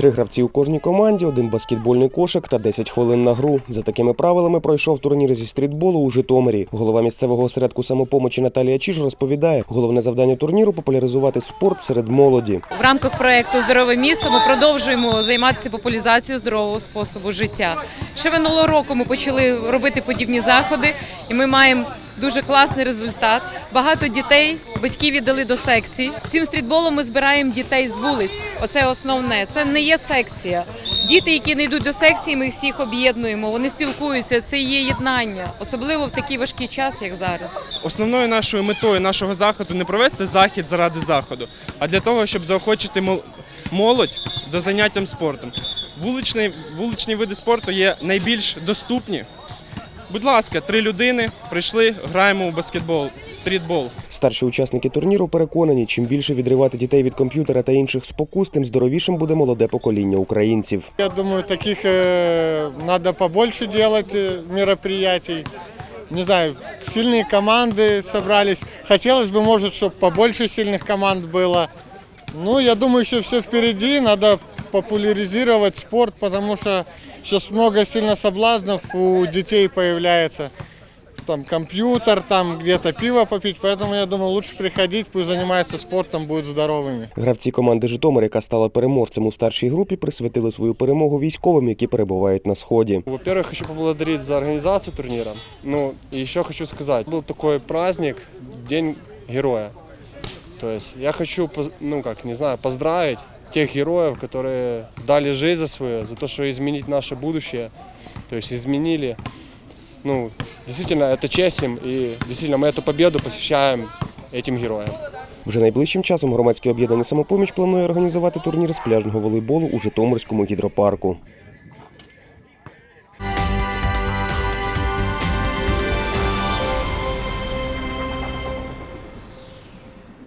Три гравці у кожній команді, один баскетбольний кошик та 10 хвилин на гру. За такими правилами пройшов турнір зі стрітболу у Житомирі. Голова місцевого осередку самопомочі Наталія Чіж розповідає, головне завдання турніру популяризувати спорт серед молоді. В рамках проекту Здорове місто ми продовжуємо займатися популяризацією здорового способу життя. Ще минулого року ми почали робити подібні заходи, і ми маємо дуже класний результат. Багато дітей батьки віддали до секцій. Цим стрітболом ми збираємо дітей з вулиць. Оце основне. Це не є секція. Діти, які не йдуть до секції, ми всіх об'єднуємо. Вони спілкуються. Це є єднання, особливо в такий важкий час, як зараз. Основною нашою метою нашого заходу не провести захід заради заходу, а для того, щоб заохочити мол- молодь до заняттям спортом. Вуличний, вуличні види спорту є найбільш доступні. Будь ласка, три людини прийшли, граємо у баскетбол, стрітбол. Старші учасники турніру переконані, чим більше відривати дітей від комп'ютера та інших спокус, тим здоровішим буде молоде покоління українців. Я думаю, таких э, надо побольше делать э, мероприятий. Не знаю, сильные команды собрались. Хотелось бы, может, чтобы побольше сильных команд было. Ну, я думаю, еще все впереди. Надо популяризировать спорт, потому что сейчас много сильно соблазнов у детей появляется. Там компьютер, там где-то пиво попить. Поэтому я думаю, лучше приходить, пусть занимаются спортом, будут здоровыми. Гравці команди Житомир, яка стала переможцем у старшій групі, присвятили свою перемогу військовим, які перебувають на сході. Во-первых, хочу поблагодарить за организацию турнира. Ну, и еще хочу сказать, был такой праздник, День Героя. То есть я хочу, поз- ну как, не знаю, поздравить тех героев, которые дали жизнь за свое, за то, что изменить наше будущее. То есть изменили. Ну, действительно, это честь им, и действительно мы эту победу посвящаем этим героям. Вже найближчим часом громадське об'єднання самопоміч планує організувати турнір з пляжного волейболу у Житомирському гідропарку.